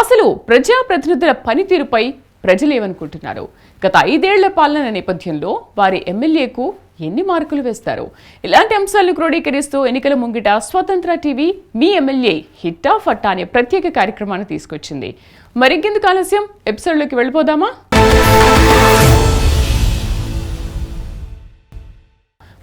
అసలు ప్రజాప్రతినిధుల పనితీరుపై ప్రజలేమనుకుంటున్నారు? గత ఐదేళ్ళ పాలన నేపథ్యంలో వారి ఎమ్మెల్యేకు ఎన్ని మార్కులు వేస్తారు? ఇలాంటి అంశాలను క్రోడీకరిస్తూ ఎన్నికల ముంగిట స్వతంత్ర టీవీ మీ ఎమ్మెల్యే హిట్టా ఫట్టా అనే ప్రత్యేక కార్యక్రమాన్ని తీసుకొచ్చింది. మరింకెందుకు ఆలస్యం? ఎపిసోడ్లోకి వెళ్ళిపోదామా?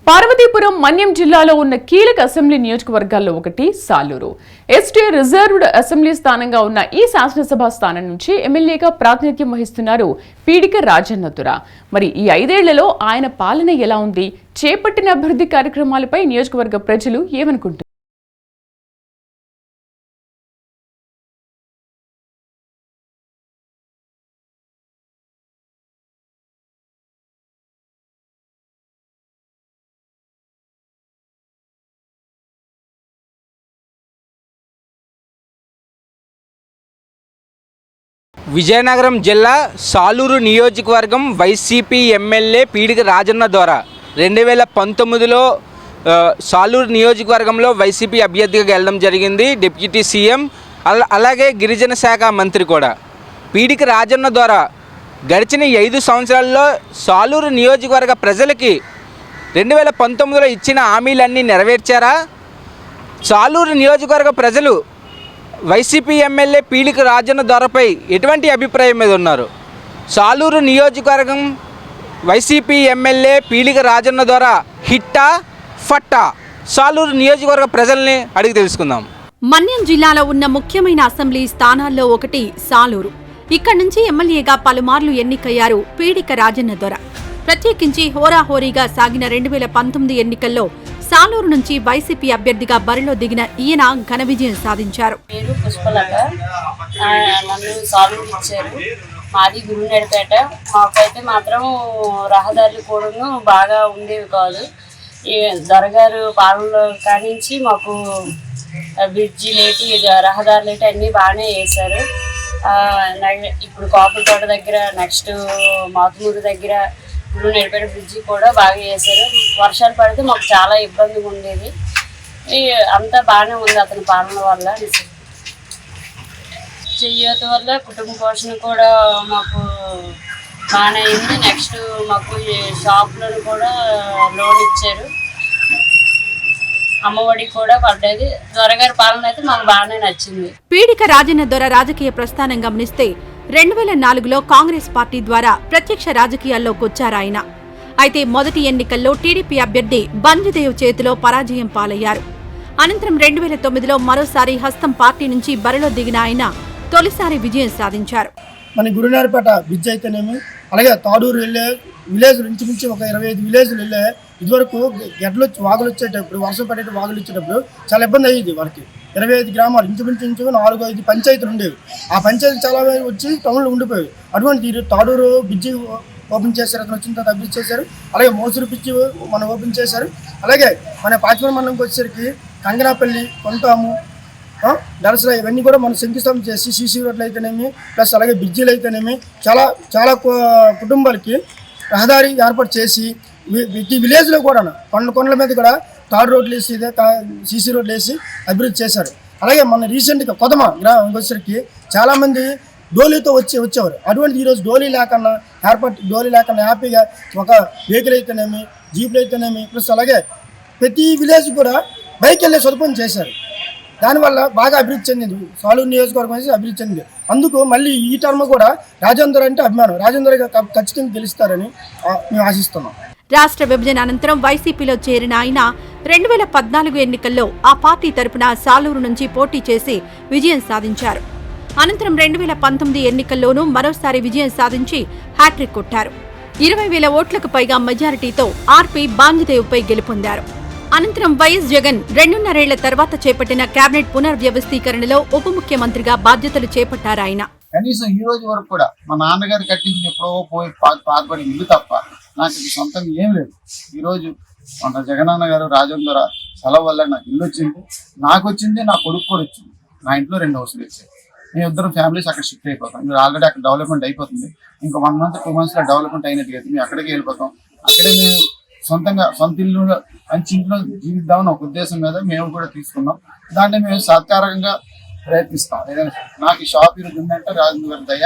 పార్వతీపురం మన్యం జిల్లాలో ఉన్న కీలక అసెంబ్లీ నియోజకవర్గాల్లో ఒకటి సాలూరు. ఎస్టీ రిజర్వ్డ్ అసెంబ్లీ స్థానంగా ఉన్న ఈ శాసనసభ స్థానం నుంచి ఎమ్మెల్యేగా ప్రాతినిధ్యం వహిస్తున్నారు పీడిక రాజన్నతుర మరి ఈ ఐదేళ్ళలో ఆయన పాలన ఎలా ఉంది? చేపట్టిన అభివృద్ధి కార్యక్రమాలపై నియోజకవర్గ ప్రజలు ఏమనుకుంటున్నారు? విజయనగరం జిల్లా సాలూరు నియోజకవర్గం వైసీపీ ఎమ్మెల్యే పీడిక రాజన్న ద్వారా రెండు వేల పంతొమ్మిదిలో సాలూరు నియోజకవర్గంలో వైసీపీ అభ్యర్థిగా గెలడం జరిగింది డిప్యూటీ సీఎం అలా అలాగే గిరిజన శాఖ మంత్రి కూడా. పీడిక రాజన్న ద్వారా గడిచిన ఐదు సంవత్సరాల్లో సాలూరు నియోజకవర్గ ప్రజలకి రెండు వేల పంతొమ్మిదిలో ఇచ్చిన హామీలన్నీ నెరవేర్చారా? సాలూరు నియోజకవర్గ ప్రజలు వైసీపీ ఎమ్మెల్యే పీలిక రాజన్న ధరపై ఎటువంటి అభిప్రాయం మీద ఉన్నారు? సాలూరు నియోజకవర్గం వైసీపీ ఎమ్మెల్యే పీలిక రాజన్న ద్వారా హిట్టా ఫట్టా? సాలూరు నియోజకవర్గ ప్రజల్ని అడిగి తెలుసుకుందాం. మన్యం జిల్లాలో ఉన్న ముఖ్యమైన అసెంబ్లీ స్థానాల్లో ఒకటి సాలూరు. ఇక్కడి నుంచి ఎమ్మెల్యేగా పలుమార్లు ఎన్నికయ్యారు పీడిక రాజన్న దొర ప్రత్యేకించి హోరాహోరీగా సాగిన రెండు వేల పంతొమ్మిది ఎన్నికల్లో సాలూరు నుంచి వైసీపీ అభ్యర్థిగా బరిలో దిగిన ఈయన ఘన విజయం సాధించారు. పేరు పుష్పలత. నన్ను సాల్వ్ ఇచ్చారు. మాది గురునడిపేట మాకైతే మాత్రం రహదారులు కూడాను బాగా ఉండేవి కాదు. ఈ దొరగారు పాలనలో కానించి మాకు బ్రిడ్జి లేటి రహదారులు లేటి అన్నీ బాగానే వేశారు. ఇప్పుడు కాపుల తోట దగ్గర నెక్స్ట్ మాతుమూరు దగ్గర గురు నడిపేట బ్రిడ్జి కూడా బాగా వేశారు. వర్షాలు పడితే మాకు చాలా ఇబ్బందిగా ఉండేది. ఈ అంతా బాగానే ఉంది అతని పాలన వల్ల. చెయ్యత వల్ల కుటుంబ పోషణ కూడా మాకు బాగానే అయింది. నెక్స్ట్ మాకు ఈ షాప్లను కూడా లోన్ ఇచ్చారు. అమ్మఒడి కూడా పడ్డది. త్వరగారి పాలన అయితే మాకు బాగానే నచ్చింది. పీడిక రాజన్న దొర రాజకీయ ప్రస్థానం గమనిస్తే రెండు వేల నాలుగులో కాంగ్రెస్ పార్టీ ద్వారా ప్రత్యక్ష రాజకీయాల్లోకి వచ్చారాయన అయితే మొదటి ఎన్నికల్లో టీడీపీ అభ్యర్థి బంజుదేవ్ చేతిలో పరాజయం పాలయ్యారు. అనంతరం రెండు వేల తొమ్మిదిలో మరోసారి హస్తం పార్టీ నుంచి బరిలో దిగిన ఆయన తొలిసారి విజయం సాధించారు. మన గురునారిపేట బ్రిడ్జ్ అయితేనేమి అలాగే తాడూరు వెళ్ళే విలేజ్ నుంచి నుంచి ఒక ఇరవై ఐదు విలేజ్లు వెళ్ళే ఇదివరకు గడ్డలు వాగులు వచ్చేటప్పుడు వర్షం పడేటప్పుడు వాగులు వచ్చేటప్పుడు చాలా ఇబ్బంది అయ్యేది వారికి ఇరవై ఐదు గ్రామాలు ఇంచుమించు ఇంచు నాలుగు ఐదు పంచాయతీలు ఉండేవి. ఆ పంచాయతీ చాలా మంది వచ్చి టౌన్లో ఉండిపోయాయి. అటువంటి తాడూరు బ్రిడ్జి ఓపెన్ చేశారు అతను వచ్చిన తర్వాత అభివృద్ధి చేశారు. అలాగే మోసూరు పిచ్చి మనం ఓపెన్ చేశారు. అలాగే మన పాచిమల మండలంకి వచ్చేసరికి కంగనాపల్లి కొంటాము ఆ, దరసరా ఇవన్నీ కూడా మనం శంకుస్థాపన చేసి సీసీ రోడ్లు అయితేనేమి ప్లస్ అలాగే బ్రిడ్జిలు అయితేనేమి చాలా చాలా కుటుంబాలకి రహదారి ఏర్పాటు చేసి ప్రతి విలేజ్లో కూడా కొండ కొండల మీద కూడా తాడు రోడ్లు వేసి ఇదే తా- సీసీ రోడ్లు వేసి అభివృద్ధి చేశారు. అలాగే మన రీసెంట్గా కొదమ గ్రామం వచ్చేసరికి చాలామంది డోలీతో వచ్చి వచ్చేవారు. అటువంటి ఈరోజు డోలీ లేకుండా ఏర్పాటు డోలీ లేకుండా హ్యాపీగా ఒక వెహికల్ అయితేనేమి జీపులు అయితేనేమి ప్లస్ అలాగే ప్రతి విలేజ్ కూడా బైక్ వెళ్ళే సదుపాయం చేశారు. దానివల్ల బాగా అభివృద్ధి చెందింది. సాలూరు నియోజకవర్గం అనేది అభివృద్ధి చెందింది. అందుకు మళ్ళీ ఈ టర్మ్ కూడా రాజేందర్ అంటే అభిమానం. రాజేందర్ ఖచ్చితంగా గెలుస్తారని మేము ఆశిస్తున్నాం. రాష్ట్ర విభజన అనంతరం వైసీపీలో చేరిన ఆయన రెండు వేల పద్నాలుగు ఎన్నికల్లో ఆ పార్టీ తరపున సాలూరు నుంచి పోటీ చేసి విజయం సాధించారు. అనంతరం రెండు వేల పంతొమ్మిది ఎన్నికల్లోనూ మరోసారి విజయం సాధించి హ్యాట్రిక్ కొట్టారు. ఇరవై వేల ఓట్లకు పైగా మెజారిటీతో ఆర్పీ బాంజదేవ్పై గెలుపొందారు. అనంతరం వైఎస్ జగన్ రెండున్నరేళ్ళ తర్వాత చేపట్టిన కేబినెట్ పునర్వ్యవస్థీకరణలో ఉప ముఖ్యమంత్రిగా బాధ్యతలు చేపట్టారాయన. కనీసం ఈ రోజు వరకు కూడా మా నాన్నగారు కట్టించిన ఎప్పుడో పోయి పా- ఇల్లు తప్ప నాకు ఇది సొంతంగా ఏం లేదు. ఈరోజు మన జగనన్న గారు రాజేంద్ర సెలవు వల్ల నాకు ఇల్లు వచ్చింది. నాకు వచ్చింది నా కొడుకు కూడా వచ్చింది. నా ఇంట్లో రెండు హౌసులు వచ్చాయి మేము ఇద్దరం ఫ్యామిలీస్ అక్కడ షిఫ్ట్ అయిపోతాం. మీరు ఆల్రెడీ అక్కడ డెవలప్మెంట్ అయిపోతుంది. ఇంకా వన్ మంత్ టూ మంత్స్లో డెవలప్మెంట్ అయినట్టు మేము అక్కడికి వెళ్ళిపోతాం. అక్కడే మేము సొంతంగా సొంత ఇల్లు మంచి ఇంట్లో జీవిద్దామని ఒక ఉద్దేశం మీద మేము కూడా తీసుకున్నాం. దాన్ని మేము సత్కారంగా ప్రయత్నిస్తాం. ఏదైనా సరే. నాకు ఈ షాప్ ఈరోజు ఉందంటే రాజేంద్ర గారి దయ.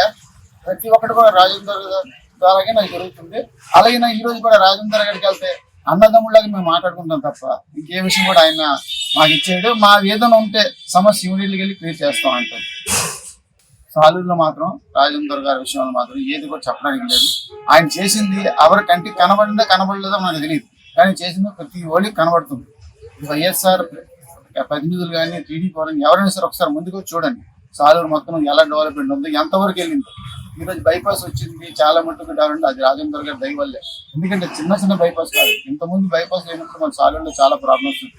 ప్రతి ఒక్కటి కూడా రాజేంద్ర గారు ద్వారాగా నాకు జరుగుతుంది. అలాగే నా ఈ రోజు కూడా రాజేంద్ర గారికి వెళ్తే అన్నదమ్ముళ్ళకి మేము మాట్లాడుకుంటాం తప్ప ఇంకే విషయం కూడా ఆయన మాకు ఇచ్చేయడు. మా ఏదైనా ఉంటే సమస్య యూనిట్లకి వెళ్ళి క్లియర్ చేస్తాం అంటారు సాలూరులో మాత్రం రాజేందర్ గారి విషయంలో మాత్రం ఏది కూడా చెప్పడానికి లేదు. ఆయన చేసింది ఎవరి కంటికి కనబడిందో కనబడలేదో మనకు తెలియదు. కానీ చేసింది ప్రతి ఓళ్ళకి కనబడుతుంది. వైఎస్ఆర్ ప్రతినిధులు కానీ టీడీపీ వాళ్ళని ఎవరైనా సరే ఒకసారి ముందుకు చూడండి. సాలూరు మొత్తం ఎలా డెవలప్మెంట్ ఉంది ఎంతవరకు వెళ్ళింది. ఈరోజు బైపాస్ వచ్చింది చాలా మట్టుకు కావాలంటే అది రాజేందర్ గారి దయ వల్లే. ఎందుకంటే చిన్న చిన్న బైపాస్ కాదు. ఇంతకుముందు బైపాస్ లేనప్పుడు మన సాలూరులో చాలా ప్రాబ్లమ్స్ ఉంది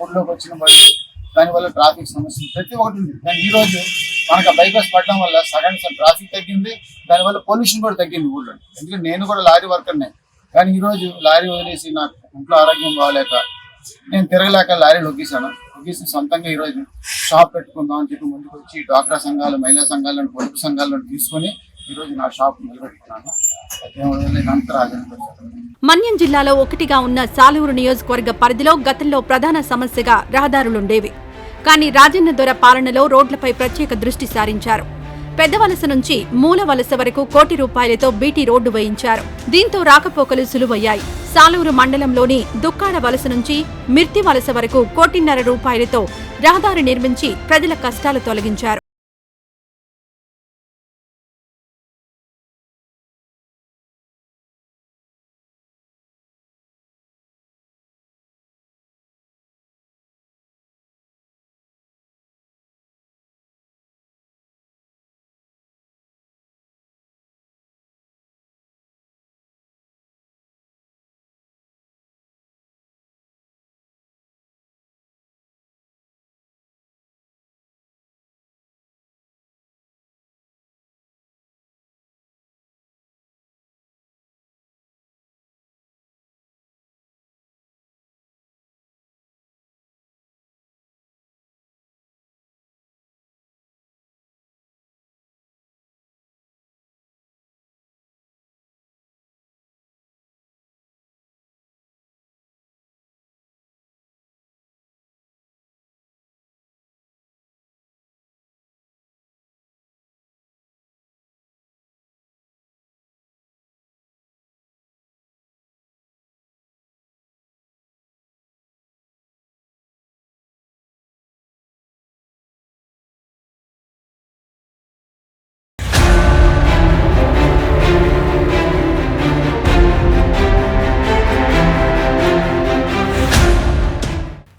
ఊర్లోకి వచ్చిన బట్టి దానివల్ల ట్రాఫిక్ సమస్యలు. ప్రతి ఒక్కటి ఉంది. కానీ ఈరోజు మనకు ఆ బైపాస్ పడడం వల్ల సగం ట్రాఫిక్ తగ్గింది. దానివల్ల పొల్యూషన్ కూడా తగ్గింది ఊళ్ళో ఎందుకంటే నేను కూడా లారీ వర్కర్నే. కానీ ఈరోజు లారీ వదిలేసి నాకు ఇంట్లో ఆరోగ్యం బాగాలేక నేను తిరగలేక లారీ లొగ్గేశాను లొగ్గేసి సొంతంగా ఈరోజు షాప్ పెట్టుకుందాం అని చెప్పి ముందుకు వచ్చి డ్వాక్రా సంఘాలు మహిళా సంఘాలను పొదుపు సంఘాలను తీసుకొని నా షాప్ మన్యం జిల్లాలో ఒకటిగా ఉన్న సాలూరు నియోజకవర్గ పరిధిలో గతంలో ప్రధాన సమస్యగా రహదారులుండేవి. కానీ రాజన్న దొర పాలనలో రోడ్లపై ప్రత్యేక దృష్టి సారించారు. పెద్ద వలస నుంచి మూల వలస వరకు కోటి రూపాయలతో బీటీ రోడ్డు వేయించారు. దీంతో రాకపోకలు సులువయ్యాయి. సాలూరు మండలంలోని దుక్కాడ వలస నుంచి మిర్తి వలస వరకు కోటిన్నర రూపాయలతో రహదారి నిర్మించి ప్రజల కష్టాలు తొలగించారు.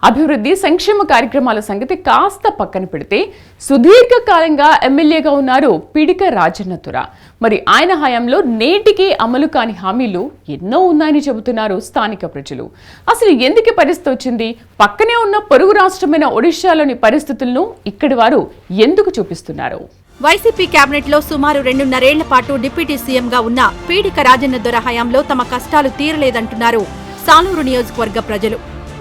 అభివృద్ధి సంక్షేమ కార్యక్రమాల సంగతి కాస్త పక్కన పెడితే సుదీర్ఘకాలంగా ఎమ్మెల్యేగా ఉన్నారు పిడిక రాజన్నతుర. మరి ఆయన హయాంలో నేటికి అమలు కాని హామీలు ఎన్నో ఉన్నాయని చెబుతున్నారు స్థానిక ప్రజలు. అసలు ఎందుకు పరిస్థితి వచ్చింది? పక్కనే ఉన్న పొరుగు రాష్ట్రమైన ఒడిశాలోని పరిస్థితులను ఇక్కడి వారు ఎందుకు చూపిస్తున్నారు? వైసీపీ కేబినెట్లో సుమారు రెండున్నరేళ్ళ పాటు డిప్యూటీ సీఎంగా ఉన్న పీడిక రాజన్న దొర హయాంలో తమ కష్టాలు తీరలేదంటున్నారు సాలూరు నియోజకవర్గ ప్రజలు.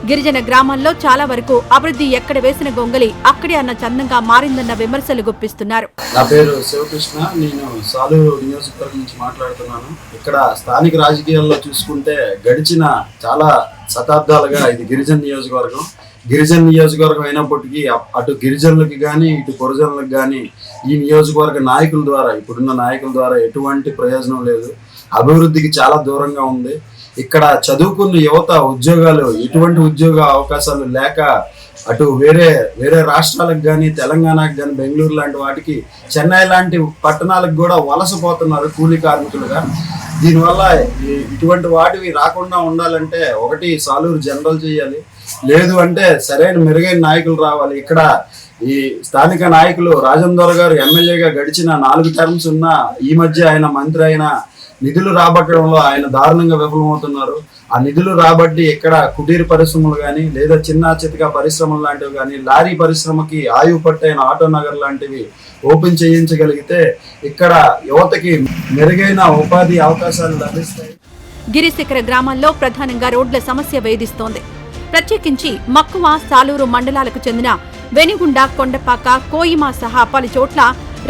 గిరిజన గ్రామాల్లో చాలా వరకు అభివృద్ధి ఎక్కడ వేసిన గొంగలి అక్కడే అన్న చందంగా మారిందన్న విమర్శలు గుప్పిస్తున్నారు. నా పేరు శివకృష్ణ. నేను సాలూరు నియోజకవర్గం నుంచి మాట్లాడుతున్నాను. ఇక్కడ స్థానిక రాజకీయాల్లో చూసుకుంటే గడిచిన చాలా శతాబ్దాలుగా ఇది గిరిజన నియోజకవర్గం. గిరిజన నియోజకవర్గం అయినప్పటికీ అటు గిరిజనులకు కానీ ఇటు పొరజనులకు కానీ ఈ నియోజకవర్గ నాయకుల ద్వారా ఇప్పుడున్న నాయకుల ద్వారా ఎటువంటి ప్రయోజనం లేదు. అభివృద్ధికి చాలా దూరంగా ఉంది. ఇక్కడ చదువుకున్న యువత ఉద్యోగాలు ఎటువంటి ఉద్యోగ అవకాశాలు లేక అటు వేరే వేరే రాష్ట్రాలకు కానీ తెలంగాణకు కానీ బెంగళూరు లాంటి వాటికి చెన్నై లాంటి పట్టణాలకు కూడా వలసపోతున్నారు కూలీ కార్మికులుగా. దీనివల్ల ఇటువంటి వాటివి రాకుండా ఉండాలంటే ఒకటి సాలూరు జనరల్ చేయాలి. లేదు అంటే సరైన మెరుగైన నాయకులు రావాలి. ఇక్కడ ఈ స్థానిక నాయకులు రాజేందర్ గారు ఎమ్మెల్యేగా గడిచిన నాలుగు టర్మ్స్ ఉన్న ఈ మధ్య ఆయన మంత్రి అయిన నిధులు రాబట్టడంలో ఆయన దారుణంగా విఫలమవుతున్నారు. ఆ నిధులు రాబట్టి ఇక్కడ కుటీర పరిశ్రమలు కానీ లేదా చిన్న చితక పరిశ్రమలు లాంటివి కానీ లారీ పరిశ్రమకి ఆయువు పట్టైన ఆటో నగర్ లాంటివి ఓపెన్ చేయించగలిగితే ఇక్కడ యువతకి మెరుగైన ఉపాధి అవకాశాలు లభిస్తాయి. గిరిశిఖర గ్రామాల్లో ప్రధానంగా రోడ్ల సమస్య వేధిస్తోంది. ప్రత్యేకించి మక్కువ సాలూరు మండలాలకు చెందిన వెనిగుండ కొండపాక కోయిమా సహా పలు చోట్ల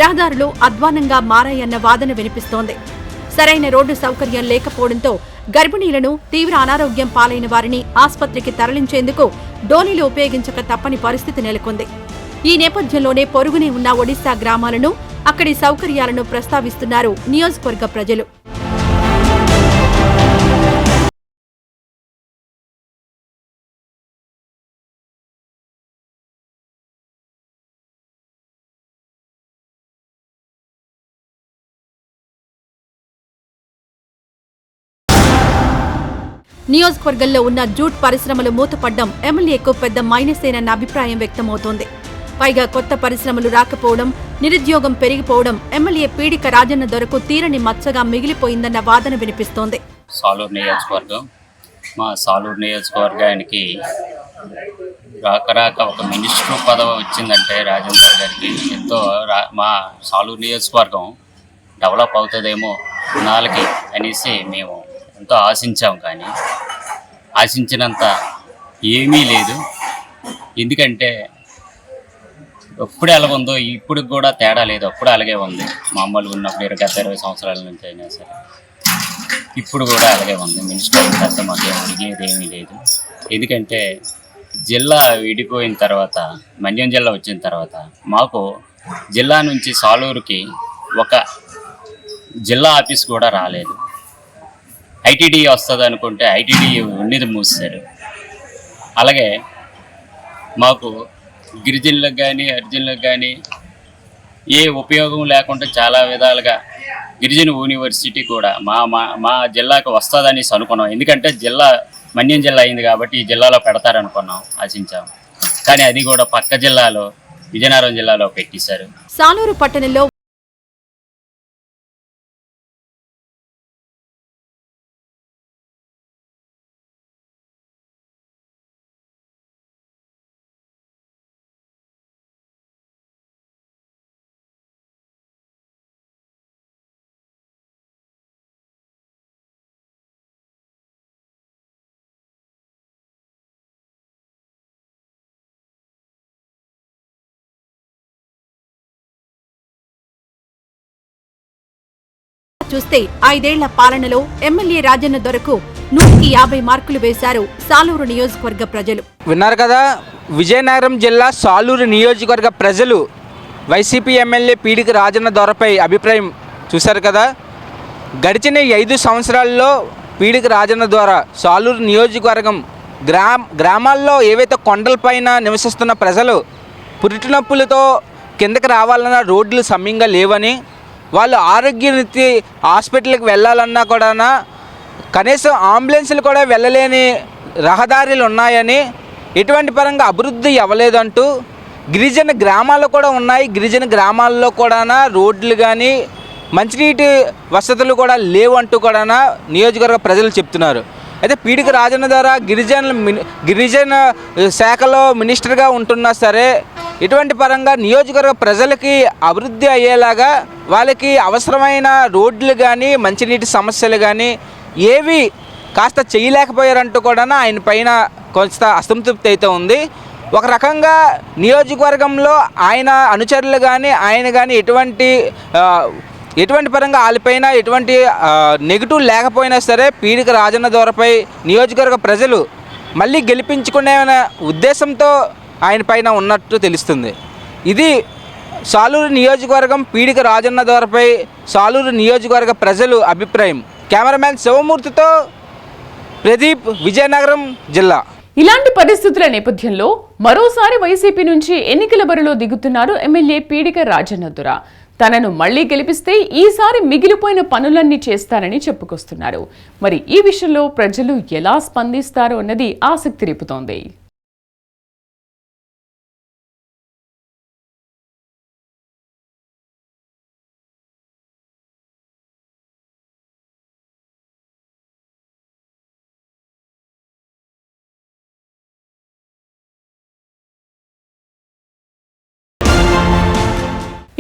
రహదారులు అధ్వానంగా మారాయన్న వాదన వినిపిస్తోంది. సరైన రోడ్డు సౌకర్యం లేకపోవడంతో గర్భిణీలను తీవ్ర అనారోగ్యం పాలైన వారిని ఆస్పత్రికి తరలించేందుకు డోలీలు ఉపయోగించక తప్పని పరిస్థితి నెలకొంది. ఈ నేపథ్యంలోనే పొరుగునే ఉన్న ఒడిశా గ్రామాలను అక్కడి సౌకర్యాలను ప్రస్తావిస్తున్నారు నియోజకవర్గ ప్రజలు. నియోజకవర్గంలో ఉన్న జూట్ పరిశ్రమలు మూతపడ్డం ఎమ్మెల్యేకు పెద్ద మైనసేనన్న అభిప్రాయం వ్యక్తమవుతోంది. పైగా కొత్త పరిశ్రమలు రాకపోవడం నిరుద్యోగం పెరిగిపోవడం ఎమ్మెల్యే పీడిక రాజన్న దొరకు తీరని మచ్చగా మిగిలిపోయిందన్న వాదన వినిపిస్తోంది. సాలూరు నియోజకవర్గం. మా సాలూరు నియోజకవర్గానికి రాక రాక ఒక మినిస్టర్ పదవి వచ్చిందంటే రాజేందర్ గారికి ఎంతో రా మా సాలూరు నియోజకవర్గం డెవలప్ అవుతుందేమో నాలుగు అనేసి మేము ఎంతో ఆశించాం కానీ ఆశించినంత ఏమీ లేదు. ఎందుకంటే ఎప్పుడు ఎలా ఉందో ఇప్పుడు కూడా తేడా లేదు. అప్పుడు అలాగే ఉంది. మామూలుగా ఉన్నప్పుడు ఇరవై గత ఇరవై సంవత్సరాల నుంచి అయినా సరే. ఇప్పుడు కూడా అలాగే ఉంది. మినిస్టర్ పెద్ద తర్వాత మాకు అడిగేది ఏమీ లేదు. ఎందుకంటే జిల్లా విడిపోయిన తర్వాత మన్యం జిల్లా వచ్చిన తర్వాత మాకు జిల్లా నుంచి సాలూరుకి ఒక జిల్లా ఆఫీస్ కూడా రాలేదు. ఐటీడీ వస్తుంది అనుకుంటే ఐటీడీ ఉన్నది మూసారు అలాగే మాకు గిరిజనులకు కానీ అర్జునులకు కానీ ఏ ఉపయోగం లేకుండా చాలా విధాలుగా గిరిజన యూనివర్సిటీ కూడా మా మా మా జిల్లాకు వస్తుందనేసి అనుకున్నాం. ఎందుకంటే జిల్లా మన్యం జిల్లా అయింది కాబట్టి ఈ జిల్లాలో పెడతారనుకున్నాం ఆశించాం. కానీ అది కూడా పక్క జిల్లాలో విజయనగరం జిల్లాలో పెట్టేశారు. సాలూరు పట్టణంలో చూస్తే ఐదేళ్ళ పాలనలో ఎమ్మెల్యే రాజన్న దొరకు నూటికి యాభై మార్కులు వేశారు సాలూరు నియోజకవర్గ ప్రజలు. విన్నారు కదా విజయనగరం జిల్లా సాలూరు నియోజకవర్గ ప్రజలు వైసీపీ ఎమ్మెల్యే పీడికి రాజన్న దొరపై అభిప్రాయం చూశారు కదా. గడిచిన ఐదు సంవత్సరాల్లో పీడికి రాజన్న ద్వారా సాలూరు నియోజకవర్గం గ్రామ గ్రామాల్లో ఏవైతే కొండలపైన నివసిస్తున్న ప్రజలు పురిటి నొప్పులతో కిందకి రావాలన్న రోడ్లు సమ్యంగా లేవని వాళ్ళు ఆరోగ్యరీతి హాస్పిటల్కి వెళ్ళాలన్నా కూడా కనీసం అంబులెన్సులు కూడా వెళ్ళలేని రహదారులు ఉన్నాయని ఎటువంటి పరంగా అభివృద్ధి అవ్వలేదంటూ గిరిజన గ్రామాలు కూడా ఉన్నాయి. గిరిజన గ్రామాల్లో కూడా రోడ్లు కానీ మంచినీటి వసతులు కూడా లేవు అంటూ కూడా నియోజకవర్గ ప్రజలు చెప్తున్నారు. అయితే పీడిక రాజన్న ద్వారా గిరిజన గిరిజన శాఖలో మినిస్టర్గా ఉంటున్నా సరే ఇటువంటి పరంగా నియోజకవర్గ ప్రజలకి అభివృద్ధి అయ్యేలాగా వాళ్ళకి అవసరమైన రోడ్లు కానీ మంచినీటి సమస్యలు కానీ ఏవి కాస్త చేయలేకపోయారంటూ కూడా ఆయన పైన కొంత అసంతృప్తి అయితే ఉంది. ఒక రకంగా నియోజకవర్గంలో ఆయన అనుచరులు కానీ ఆయన కానీ ఎటువంటి ఎటువంటి పరంగా వాళ్ళపైన ఎటువంటి నెగిటివ్ లేకపోయినా సరే పీడిక రాజన్న దూరపై నియోజకవర్గ ప్రజలు మళ్ళీ గెలిపించుకునే ఉద్దేశంతో ఆయన పైన ఉన్నట్టు తెలుస్తుంది. ఇది సాలూరు నియోజకవర్గం పీడిక రాజన్న దూరపై సాలూరు నియోజకవర్గ ప్రజలు అభిప్రాయం. కెమెరామ్యాన్ శివమూర్తితో ప్రదీప్ విజయనగరం జిల్లా. ఇలాంటి పరిస్థితుల నేపథ్యంలో మరోసారి వైసీపీ నుంచి ఎన్నికల బరిలో దిగుతున్నారు ఎమ్మెల్యే పీడిక రాజన్నదుర తనను మళ్ళీ గెలిపిస్తే ఈసారి మిగిలిపోయిన పనులన్నీ చేస్తానని చెప్పుకొస్తున్నారు. మరి ఈ విషయంలో ప్రజలు ఎలా స్పందిస్తారు అన్నది ఆసక్తి రేపుతోంది.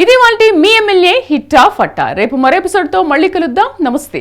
ఇది వాళ్ళ మీ ఎమ్మెల్యే హిట్టా ఫట్టా రేపు మరో ఎపిసోడ్తో మళ్ళీ కలుద్దాం. నమస్తే.